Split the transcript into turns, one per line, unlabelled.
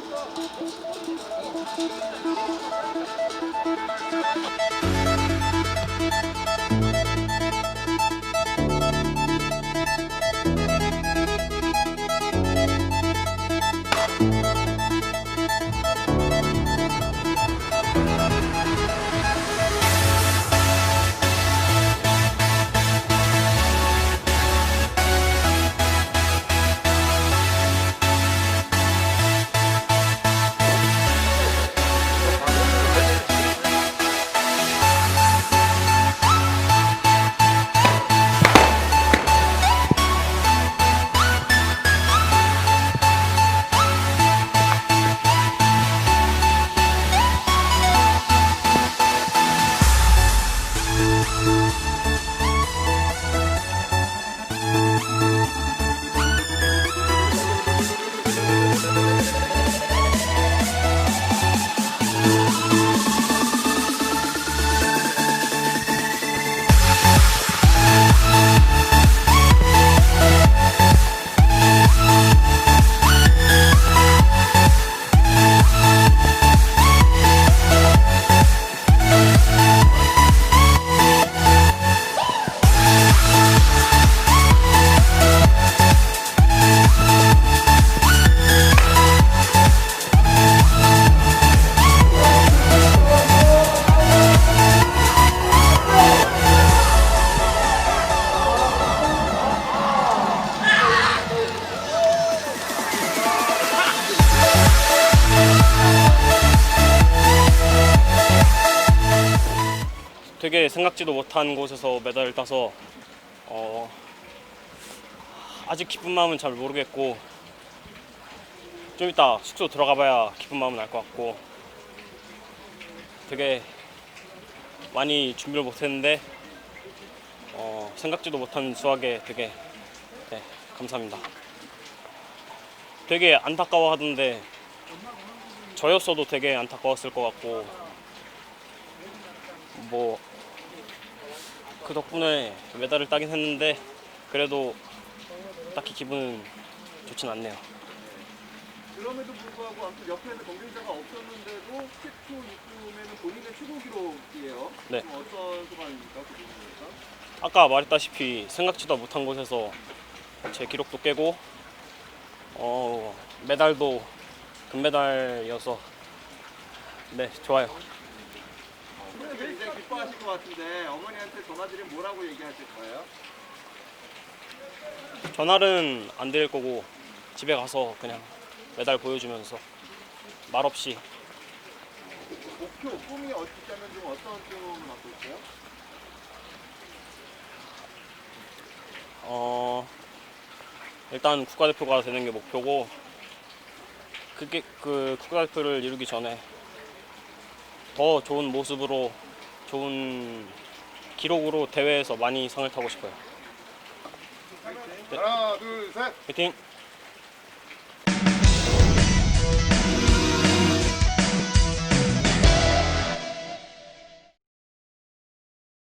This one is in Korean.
Thank you. 되게 생각지도 못한 곳에서 메달을 따서 어, 아직 기쁜 마음은 잘 모르겠고 좀 이따 숙소 들어가 봐야 기쁜 마음은 알 것 같고 되게 많이 준비를 못했는데 어, 생각지도 못한 수학에 되게 네, 감사합니다. 되게 안타까워하던데 저였어도 되게 안타까웠을 것 같고 뭐 그 덕분에 메달을 따긴 했는데 그래도 딱히 기분은 좋진 않네요.
그럼에도 불구하고 아무튼 옆에는 경쟁자가 없었는데도 최초 입금에는 본인의 최고 기록이에요.
네.
좀 어떤 소감입니까? 그 부분에서?
아까 말했다시피 생각지도 못한 곳에서 제 기록도 깨고 어 메달도 금메달이어서 네 좋아요.
오늘 굉장히 기뻐하실 것 같은데 어머니한테 전화드리면 뭐라고 얘기하실 거예요?
전화는 안 드릴 거고 집에 가서 그냥 메달 보여주면서 말 없이
목표, 꿈이 있다면 좀 어떤 꿈을 갖고 있어요?
어 일단 국가대표가 되는 게 목표고 그게 그 국가대표를 이루기 전에 더 좋은 모습으로 좋은 기록으로 대회에서 많이 상을 타고 싶어요.
하나, 둘, 셋.
화이팅!